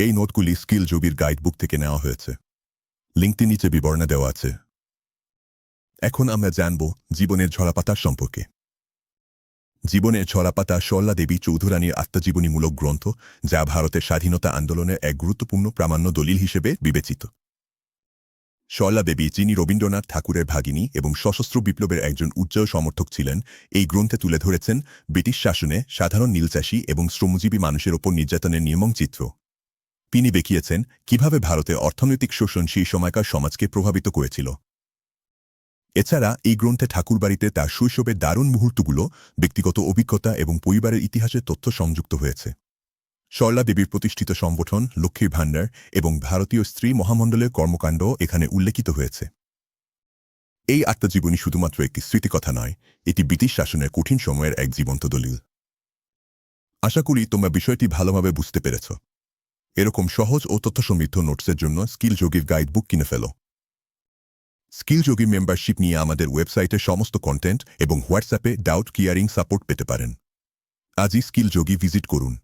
এই নোটগুলি স্কিল যোগীর গাইডবুক থেকে নেওয়া হয়েছে। লিঙ্কটি নিচে বিবরণে দেওয়া আছে। এখন আমরা জানব জীবনের ঝরাপাতার সম্পর্কে। জীবনের ঝরাপাতা সরলা দেবী চৌধুরানীর আত্মজীবনীমূলক গ্রন্থ, যা ভারতের স্বাধীনতা আন্দোলনের এক গুরুত্বপূর্ণ প্রামাণ্য দলিল হিসেবে বিবেচিত। সরলা দেবী যিনি রবীন্দ্রনাথ ঠাকুরের ভাগিনী এবং সশস্ত্র বিপ্লবের একজন উজ্জ্বল সমর্থক ছিলেন, এই গ্রন্থে তুলে ধরেছেন ব্রিটিশ শাসনে সাধারণ নীলচাষী এবং শ্রমজীবী মানুষের ওপর নির্যাতনের নির্মম চিত্র। তিনি দেখিয়েছেন কীভাবে ভারতে অর্থনৈতিক শোষণ সেই সময়কার সমাজকে প্রভাবিত করেছিল। এছাড়া এই গ্রন্থে ঠাকুরবাড়িতে তার শৈশবের দারুণ মুহূর্তগুলো, ব্যক্তিগত অভিজ্ঞতা এবং পরিবারের ইতিহাসের তথ্য সংযুক্ত হয়েছে। সরলা দেবীর প্রতিষ্ঠিত সংগঠন লক্ষ্মীর ভাণ্ডার এবং ভারতীয় স্ত্রী মহামণ্ডলের কর্মকাণ্ড এখানে উল্লেখিত হয়েছে। এই আত্মজীবনী শুধুমাত্র একটি স্মৃতিকথা নয়, এটি ব্রিটিশ শাসনের কঠিন সময়ের এক জীবন্ত দলিল। আশা করি তোমরা বিষয়টি ভালোভাবে বুঝতে পেরেছ। এরকম সহজ ও তথ্য সমৃদ্ধ নোটসের জন্য স্কিল যোগীর গাইডবুক কিনে ফেলো। স্কিল যোগী মেম্বারশিপ নিয়ে আমাদের ওয়েবসাইটে সমস্ত কন্টেন্ট এবং হোয়াটসঅ্যাপে ডাউট কিয়ারিং সাপোর্ট পেতে পারেন। আজই স্কিল যোগী ভিজিট করুন।